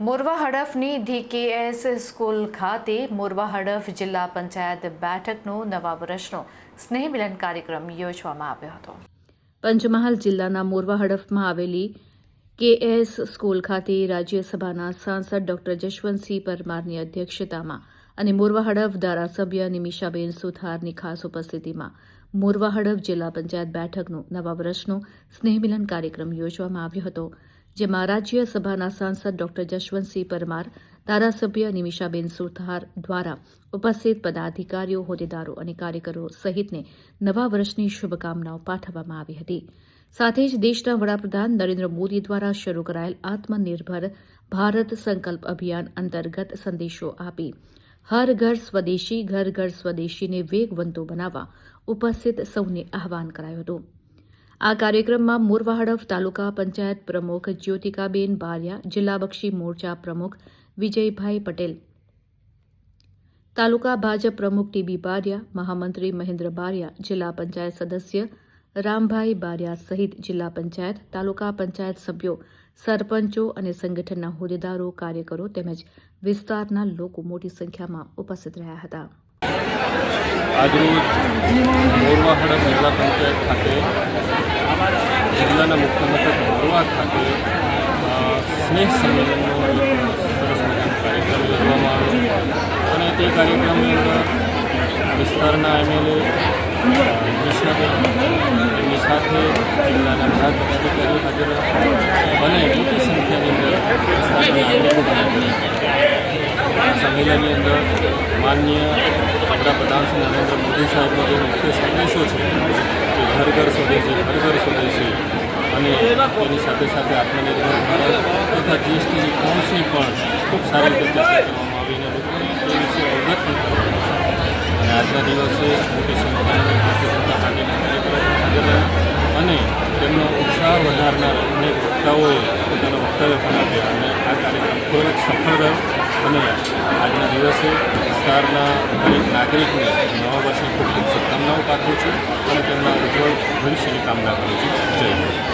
મોરવા હડફની the KS school ખાતે મોરવા હડફ જિલ્લા પંચાયત બેઠકનો નવા વર્ષનો સ્નેહ મિલન કાર્યક્રમ યોજવામાં આવ્યો હતો. પંચમહાલ જિલ્લાના મોરવા હડફમાં આવેલી કેએસ સ્કૂલ ખાતે રાજ્યસભાના સાંસદ ડોક્ટર જશવંતસિંહ પરમારની અધ્યક્ષતામાં અને મોરવા હડફ ધારાસભ્ય નિમિષાબેન સુથારની ખાસ ઉપસ્થિતિમાં મોરવા હડફ જિલ્લા પંચાયત બેઠકનો નવા વર્ષનો સ્નેહમિલન કાર્યક્રમ યોજવામાં આવ્યો હતો. જેમાં રાજ્યસભાના સાંસદ ડોક્ટર જશવંતસિંહ પરમાર, ધારાસભ્ય નિમિષાબેન સુથાર દ્વારા ઉપસ્થિત પદાધિકારીઓ, હોદ્દેદારો અને કાર્યકરો સહિતને નવા વર્ષની શુભકામનાઓ પાઠવવામાં આવી હતી. સાથે જ દેશના વડાપ્રધાન નરેન્દ્ર મોદી દ્વારા શરૂ કરાયેલ આત્મનિર્ભર ભારત સંકલ્પ અભિયાન અંતર્ગત સંદેશો આપી, હર ઘર સ્વદેશી, ઘર ઘર સ્વદેશીને વેગવંતો બનાવવા ઉપસ્થિત સૌને આહવાન કરાયું હતું. આ કાર્યક્રમમાં મોરવાહડફ તાલુકા પંચાયત પ્રમુખ જ્યોતિકાબેન બારિયા, જિલ્લા બક્ષી મોરચા પ્રમુખ વિજયભાઈ પટેલ, તાલુકા ભાજપ પ્રમુખ ટીબી બારિયા, મહામંત્રી મહેન્દ્ર બારિયા, જિલ્લા પંચાયત સદસ્ય રામભાઈ બારિયા સહિત જિલ્લા પંચાયત, તાલુકા પંચાયત સભ્યો, સરપંચો અને સંગઠનના હોદ્દેદારો, કાર્યકરો તેમજ વિસ્તારના લોકો મોટી સંખ્યામાં ઉપસ્થિત રહ્યા હતા. આજરોજ મોરવા હડફ જિલ્લા પંચાયત ખાતે જિલ્લાના મુખ્ય મથક ભરવા ખાતે સ્નેહ સંમેલનનો સરસ મજાનો કાર્યક્રમ યોજવામાં આવ્યો. અને તે કાર્યક્રમની અંદર વિસ્તારના એમએલએ એમની સાથે જિલ્લાના બધા પદાધિકારીઓ હાજર અને મોટી સંખ્યાની અંદર સંમેલનની અંદર માન્ય વડાપ્રધાન શ્રી નરેન્દ્ર મોદી સાહેબનો જે મુખ્ય સંદેશો છે કે ઘર ઘર સ્વદેશી ઘર ઘર સ્વદેશી અને તેની સાથે સાથે આત્મનિર્ભર ભારત તથા જીએસટીની કાઉન્સિલ પણ ખૂબ સારી રીતે કરવામાં આવીને તે વિશે અવગત પણ કરવામાં. અને આજના દિવસે મોટી સંખ્યામાં ભારતીય જનતા અને તેમનો ઉત્સાહ વધારનાર અનેક વક્તાઓએ પોતાના વક્તવ્ય પણ આપ્યા અને આ કાર્યક્રમ ખૂબ જ સફળ રહ્યો અને આજના દિવસે વિસ્તારના દરેક નાગરિકને નવા વર્ષની ખૂબ ખૂબ શુભકામનાઓ પાઠવું છું અને તેમના ઉજ્જવળ ભવિષ્યની કામના કરું છું જય હિન્દ